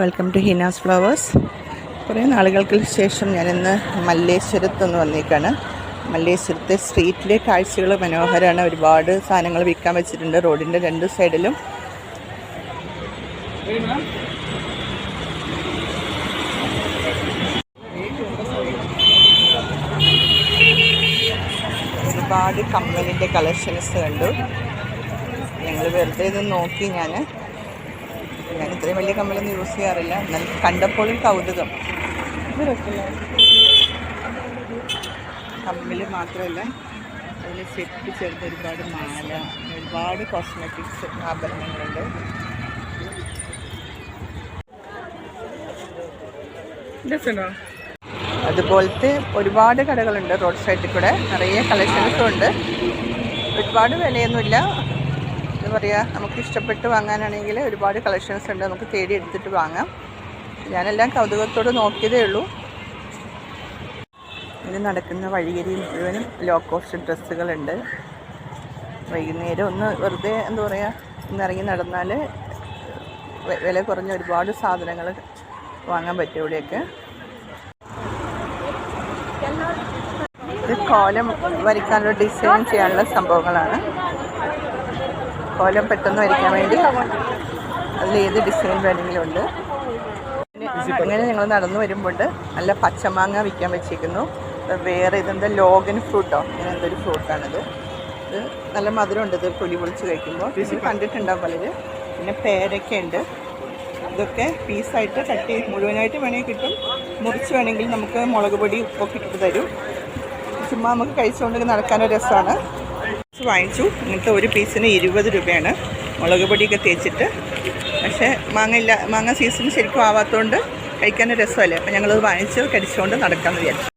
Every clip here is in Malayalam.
വെൽക്കം ടു ഹിനാസ് ഫ്ലവേഴ്സ് കുറേ നാളുകൾക്ക് ശേഷം ഞാനിന്ന് മല്ലേശ്വരത്തൊന്ന് വന്നേക്കാണ്. മല്ലേശ്വരത്തെ സ്ട്രീറ്റിലെ കാഴ്ചകൾ മനോഹരമാണ് ഒരുപാട് സാധനങ്ങൾ വിൽക്കാൻ വെച്ചിട്ടുണ്ട്. റോഡിന്റെ രണ്ട് സൈഡിലും. ഒരുപാട് കമ്മലിന്റെ കളക്ഷൻസ് കണ്ടു. ഞങ്ങൾ വെറുതെ ഇത് നോക്കി ഞാൻ ഞാൻ ഇത്രയും വലിയ കമ്മലൊന്നും യൂസ് ചെയ്യാറില്ല. എന്നാൽ കണ്ടപ്പോഴും കൗതുകം. ഇത് കമ്മൽ മാത്രമല്ല അതിൽ സെറ്റ് ചേർത്ത് ഒരുപാട് മാല ഒരുപാട് കോസ്മെറ്റിക്സ് ആഭരണങ്ങളുണ്ട്. അതുപോലത്തെ ഒരുപാട് കടകളുണ്ട് റോഡ് സൈഡിൽ കൂടെ. നിറയെ കളക്ഷൻസും ഉണ്ട്. ഒരുപാട് വിലയൊന്നുമില്ല. പറയുക നമുക്ക് ഇഷ്ടപ്പെട്ട് വാങ്ങാനാണെങ്കിൽ ഒരുപാട് കളക്ഷൻസ് ഉണ്ട് നമുക്ക് തേടി എടുത്തിട്ട് വാങ്ങാം. ഞാനെല്ലാം കൗതുകത്തോട് നോക്കിയതേ ഉള്ളൂ. ഇത് നടക്കുന്ന വഴിയരിയിൽ മുഴുവനും ലോ കോസ്റ്റ് ഡ്രസ്സുകളുണ്ട് വൈകുന്നേരം ഒന്ന് വെറുതെ എന്താ പറയുക ഒന്ന് ഇറങ്ങി നടന്നാൽ വില കുറഞ്ഞ ഒരുപാട് സാധനങ്ങൾ വാങ്ങാൻ പറ്റും ഇവിടെയൊക്കെ. ഇത് കോലം വരയ്ക്കാനുള്ള ഡിസൈൻ ചെയ്യാനുള്ള സംഭവങ്ങളാണ്. കോലം പെട്ടെന്ന് വരയ്ക്കാൻ വേണ്ടി അതിൽ ഏത് ഡിസൈൻ വേണമെങ്കിലും ഉണ്ട്. അങ്ങനെ ഞങ്ങൾ നടന്നു വരുമ്പോൾ നല്ല പച്ചമാങ്ങ വിൽക്കാൻ വെച്ചിരിക്കുന്നു. വേറെ ഇതെന്താ ലോഗൻ ഫ്രൂട്ടോ? ഇങ്ങനെ എന്തൊരു ഫ്രൂട്ടാണിത്. ഇത് നല്ല മധുരമുണ്ട്. ഇത് പുലി പൊളിച്ച് കഴിക്കുമ്പോൾ. ഇത് കണ്ടിട്ടുണ്ടാവും പലര്. പിന്നെ പേരക്കയുണ്ട്. ഉണ്ട് ഇതൊക്കെ പീസായിട്ട് കട്ട് ചെയ്ത് മുഴുവനായിട്ട് വേണമെങ്കിൽ കിട്ടും. മുറിച്ച് വേണമെങ്കിൽ നമുക്ക് മുളക് പൊടി ഉപ്പൊക്കെ ഇട്ടിട്ട് തരും. ചുമ്മാ നമുക്ക് കഴിച്ചുകൊണ്ട് നടക്കാനൊരു രസമാണ്. വാങ്ങിച്ചു. ഇങ്ങനത്തെ ഒരു പീസിന് ഇരുപത് രൂപയാണ്. മുളക് പൊടിയൊക്കെ തേച്ചിട്ട്. പക്ഷേ മാങ്ങ ഇല്ല മാങ്ങ സീസൺ ശരിക്കും ആവാത്തതുകൊണ്ട് കഴിക്കാൻ രസമല്ലേ? അപ്പം ഞങ്ങളത് വാങ്ങിച്ച് കടിച്ചുകൊണ്ട് നടക്കാമെന്ന് വിചാരിച്ചു.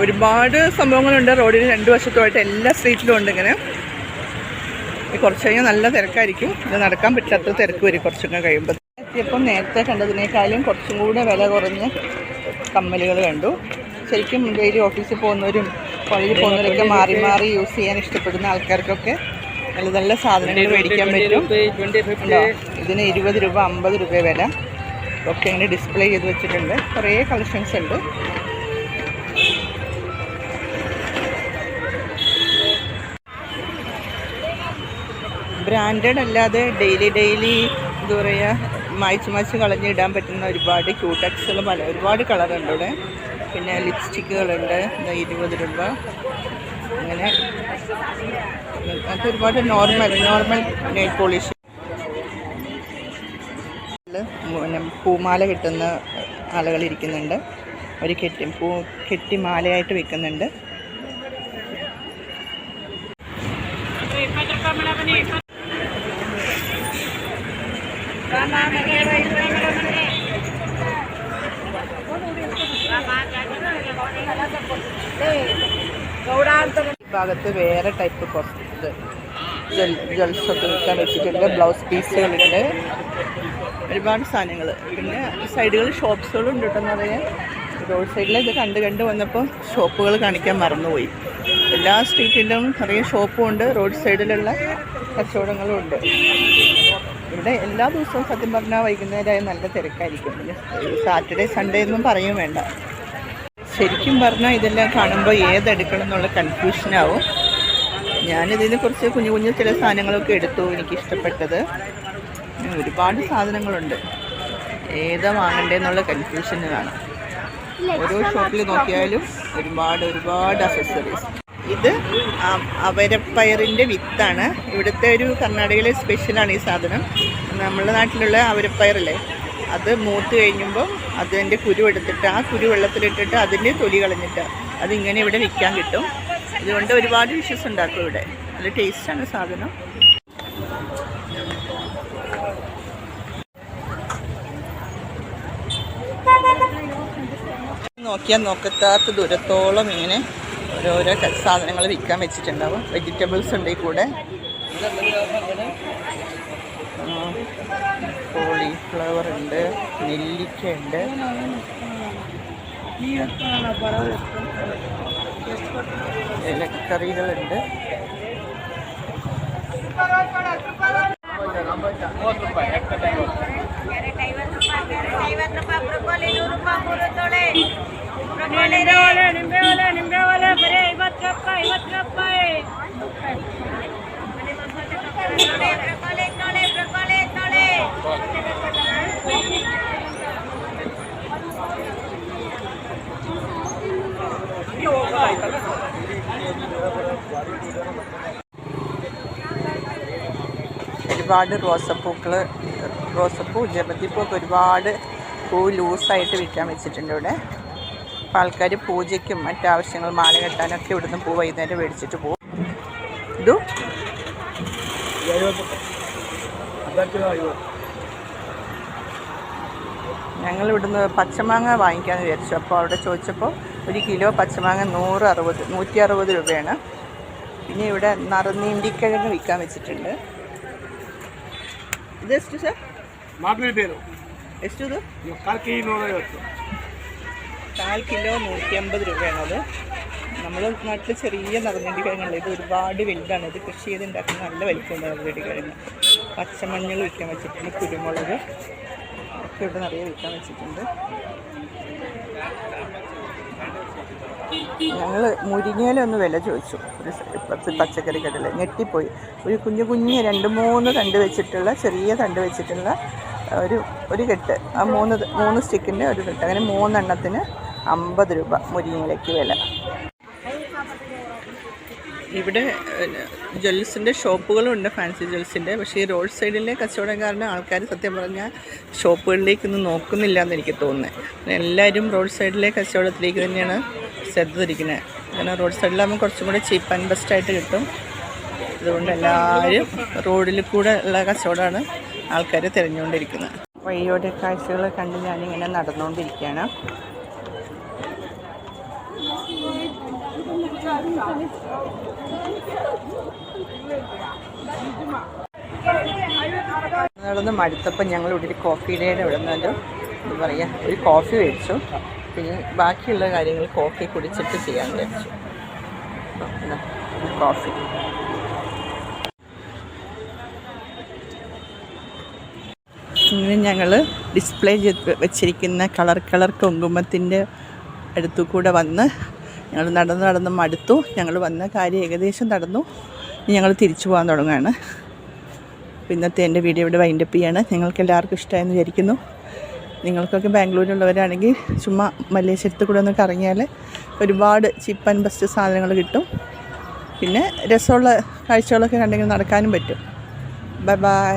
ഒരുപാട് സംഭവങ്ങളുണ്ട്. റോഡിന് രണ്ട് വശത്തുമായിട്ട് എല്ലാ സ്ട്രീറ്റിലും ഉണ്ട് ഇങ്ങനെ. കുറച്ച് കഴിഞ്ഞാൽ നല്ല തിരക്കായിരിക്കും. ഇത് നടക്കാൻ പറ്റാത്ത തിരക്ക് വരും കുറച്ചൊക്കെ കഴിയുമ്പോൾ എത്തിയപ്പം നേരത്തെ കണ്ടതിനേക്കാളും കുറച്ചും കൂടെ വില കുറഞ്ഞ് കമ്മലുകൾ കണ്ടു. ശരിക്കും ഡെയിലി ഓഫീസിൽ പോകുന്നവരും കോളേജിൽ പോകുന്നവരൊക്കെ മാറി മാറി യൂസ് ചെയ്യാൻ ഇഷ്ടപ്പെടുന്ന ആൾക്കാർക്കൊക്കെ നല്ല നല്ല സാധനങ്ങൾ മേടിക്കാൻ പറ്റും. ഇതിന് ഇരുപത് രൂപ അമ്പത് രൂപ വില. ഒക്കെ ഇങ്ങനെ ഡിസ്പ്ലേ ചെയ്ത് വെച്ചിട്ടുണ്ട്. കുറേ കളക്ഷൻസ് ഉണ്ട്. ബ്രാൻഡഡ് അല്ലാതെ ഡെയിലി ഡെയിലി എന്താ പറയുക മായ്ച്ച് മായ്ച്ച് കളഞ്ഞിടാൻ പറ്റുന്ന ഒരുപാട് ക്യൂട്ടക്സുകൾ പല ഒരുപാട് കളറുണ്ട് ഇവിടെ. പിന്നെ ലിപ്സ്റ്റിക്കുകളുണ്ട്. ഇരുപത് രൂപ. അങ്ങനെ. അത് ഒരുപാട് നോർമൽ നോർമൽ നെയിൽ പോളിഷ്. പിന്നെ പൂമാല കിട്ടുന്ന ആളുകൾ ഇരിക്കുന്നുണ്ട്. ഒരു കെട്ടി പൂ കെട്ടി മാലയായിട്ട് വിൽക്കുന്നുണ്ട് ഈ ഭാഗത്ത് വേറെ ടൈപ്പ് കുറച്ച് ജൽസൊക്കെ വിൽക്കാൻ വെച്ചിട്ടുണ്ട് ബ്ലൗസ് പീസുകളുണ്ട് ഒരുപാട് സാധനങ്ങൾ പിന്നെ സൈഡുകളിൽ ഷോപ്സുകളും ഉണ്ട് കേട്ടോ നിറയെ റോഡ് സൈഡിൽ ഇത് കണ്ട് കണ്ട് വന്നപ്പോൾ ഷോപ്പുകൾ കാണിക്കാൻ മറന്നുപോയി. എല്ലാ സ്ട്രീറ്റിലും നിറയെ ഷോപ്പും ഉണ്ട് റോഡ് സൈഡിലുള്ള കച്ചവടങ്ങളും ഉണ്ട്. ഇവിടെ എല്ലാ ദിവസവും സത്യം പറഞ്ഞാൽ വൈകുന്നേരമായി നല്ല തിരക്കായിരിക്കും. പിന്നെ സാറ്റർഡേ സൺഡേ എന്നും പറയും വേണ്ട. ശരിക്കും പറഞ്ഞാൽ ഇതെല്ലാം കാണുമ്പോൾ ഏതെടുക്കണം എന്നുള്ള കൺഫ്യൂഷനാവും ഞാനിതിനെ കുറിച്ച് കുഞ്ഞു കുഞ്ഞു ചില സാധനങ്ങളൊക്കെ എടുത്തു എനിക്ക് ഇഷ്ടപ്പെട്ടത് ഒരുപാട് സാധനങ്ങളുണ്ട്. ഏതാ വാങ്ങണ്ടേന്നുള്ള കാണാം. ഓരോ ഷോപ്പിൽ നോക്കിയാലും ഒരുപാട് ഒരുപാട് അസസറീസ് ഇത് അവരപ്പയറിന്റെ വിത്താണ്. ഇവിടുത്തെ ഒരു കർണാടകയിലെ സ്പെഷ്യലാണ് ഈ സാധനം. നമ്മുടെ നാട്ടിലുള്ള അവരപ്പയറല്ലേ? അത് മൂത്ത് കഴിയുമ്പം അതിന്റെ കുരു എടുത്തിട്ട് ആ കുരു വെള്ളത്തിലിട്ടിട്ട് അതിന്റെ തൊലി കളഞ്ഞിട്ട് അതിങ്ങനെ ഇവിടെ വിൽക്കാൻ കിട്ടും. അതുകൊണ്ട് ഒരുപാട് ഡിഷസ് ഉണ്ടാക്കും ഇവിടെ. നല്ല ടേസ്റ്റാണ് സാധനം. നോക്കിയാൽ നോക്കത്താത്ത ദൂരത്തോളം ഇങ്ങനെ ഓരോരോ സാധനങ്ങൾ വിൽക്കാൻ വെച്ചിട്ടുണ്ടാവും. വെജിറ്റബിൾസ് ഉണ്ട് കൂടെ. കോളിഫ്ലവർ ഉണ്ട് നെല്ലിക്ക ഉണ്ട് ഇലക്കറികളുണ്ട് ബ്രോക്കോളി നൂറ് രൂപ കൂടുതലേ ബ്രോക്കോളി ഒരുപാട് റോസപ്പൂക്കൾ റോസപ്പൂ ജമന്തിപ്പൂ ഒക്കെ ഒരുപാട് പൂ ലൂസായിട്ട് വിൽക്കാൻ വെച്ചിട്ടുണ്ട് ഇവിടെ. അപ്പോൾ ആൾക്കാർ പൂജയ്ക്കും മറ്റാവശ്യങ്ങൾ മാല കെട്ടാനൊക്കെ ഇവിടുന്ന് പൂ വൈകുന്നേരം മേടിച്ചിട്ട് പോകും. ഇതു. ഞങ്ങൾ ഇവിടുന്ന് പച്ചമാങ്ങ വാങ്ങിക്കാമെന്ന് വിചാരിച്ചു. അപ്പോൾ അവിടെ ചോദിച്ചപ്പോൾ ഒരു കിലോ പച്ചമാങ്ങ നൂറ് അറുപത് നൂറ്റി അറുപത് രൂപയാണ്. പിന്നെ ഇവിടെ നറുനീണ്ടിക്കിഴങ്ങ് വിൽക്കാൻ വെച്ചിട്ടുണ്ട്. ಇದು ಎಷ್ಟು ಸರ್ ಮಾಗನೇ ಬೇರು ಎಷ್ಟು ಇದು ಕಾಲ್ಕಿ ನೂರೈವತ್ತು കാൽ കിലോ നൂറ്റി അമ്പത് രൂപയാണത് നമ്മൾ നാട്ടിൽ ചെറിയ നറുനണ്ടി കിഴങ്ങുള്ള ഇത് ഒരുപാട് വലുതാണ് ഇത് കൃഷി ചെയ്ത് ഉണ്ടാക്കുന്ന നല്ല വലിപ്പമുണ്ട് നറുനണ്ടി കിഴങ്ങ് പച്ചമഞ്ഞൾ വിൽക്കാൻ വെച്ചിട്ടുണ്ട് കുരുമുളക് ഒക്കെ ഇവിടെ നിറയെ വിൽക്കാൻ വെച്ചിട്ടുണ്ട് ഞങ്ങൾ മുരിങ്ങയിലൊന്ന് വില ചോദിച്ചു. ഒരു പച്ചക്കറി കടയിൽ ഞെട്ടിപ്പോയി. ഒരു കുഞ്ഞു കുഞ്ഞ് രണ്ട് മൂന്ന് തണ്ട് വെച്ചിട്ടുള്ള ചെറിയ തണ്ട് വെച്ചിട്ടുള്ള ഒരു ഒരു കെട്ട്. ആ മൂന്ന് മൂന്ന് സ്റ്റിക്കിന്റെ ഒരു കെട്ട്. അങ്ങനെ മൂന്നെണ്ണത്തിന് അമ്പത് രൂപ മുരിങ്ങയിലേക്ക് വില. ഇവിടെ ജ്വൽസിന്റെ ഷോപ്പുകളുണ്ട് ഫാൻസി ജ്വൽസിന്റെ പക്ഷേ ഈ റോഡ് സൈഡിലെ കച്ചവടം കാരണം ആൾക്കാർ സത്യം പറഞ്ഞാൽ ഷോപ്പുകളിലേക്കൊന്നും നോക്കുന്നില്ല എന്ന് എനിക്ക് തോന്നുന്നത് എല്ലാവരും റോഡ് സൈഡിലെ കച്ചവടത്തിലേക്ക് തന്നെയാണ് ശ്രദ്ധ തിരിക്കുന്നത് കാരണം റോഡ് സൈഡിലാകുമ്പോൾ കുറച്ചും കൂടെ ചീപ്പ് ആൻഡ് ബെസ്റ്റ് ആയിട്ട് കിട്ടും. അതുകൊണ്ട് എല്ലാവരും റോഡിൽ കൂടെ ഉള്ള കച്ചവടമാണ് ആൾക്കാർ തിരഞ്ഞുകൊണ്ടിരിക്കുന്നത് വഴിയോടെ കാഴ്ചകൾ കണ്ട് ഞാനിങ്ങനെ നടന്നുകൊണ്ടിരിക്കുകയാണ്. നടന്ന് മടുത്തപ്പോൾ ഞങ്ങൾ ഇവിടെ ഒരു കോഫി ഡേയുടെ ഇവിടെ എന്താ പറയുക ഒരു കോഫി മേടിച്ചു. പിന്നെ ബാക്കിയുള്ള കാര്യങ്ങൾ കോഫി കുടിച്ചിട്ട് ചെയ്യാൻ വിചാരിച്ചു. കോഫി ഇങ്ങനെ ഞങ്ങൾ ഡിസ്പ്ലേ ചെയ്ത് വെച്ചിരിക്കുന്ന കളർ കളർ കുങ്കുമത്തിന്റെ അടുത്തു കൂടെ വന്ന് ഞങ്ങൾ നടന്ന് നടന്ന് മടുത്തു. ഞങ്ങൾ വന്ന കാര്യം ഏകദേശം നടന്നു. ഞങ്ങൾ തിരിച്ചു പോകാൻ തുടങ്ങുകയാണ്. അപ്പോൾ ഇന്നത്തെ എന്റെ വീഡിയോ ഇവിടെ വൈൻഡപ്പ് ചെയ്യാണ്. നിങ്ങൾക്ക് എല്ലാവർക്കും ഇഷ്ടമായെന്ന് വിചാരിക്കുന്നു. നിങ്ങൾക്കൊക്കെ ബാംഗ്ലൂരിലുള്ളവരാണെങ്കിൽ ചുമ്മാ മല്ലേശ്വരത്ത് കൂടെ ഒന്ന് കറങ്ങിയാൽ ഒരുപാട് ചീപ്പ് ആൻഡ് ബെസ്റ്റ് സാധനങ്ങൾ കിട്ടും. പിന്നെ രസമുള്ള കാഴ്ചകളൊക്കെ കണ്ടെങ്കിൽ നടക്കാനും പറ്റും. Bye bye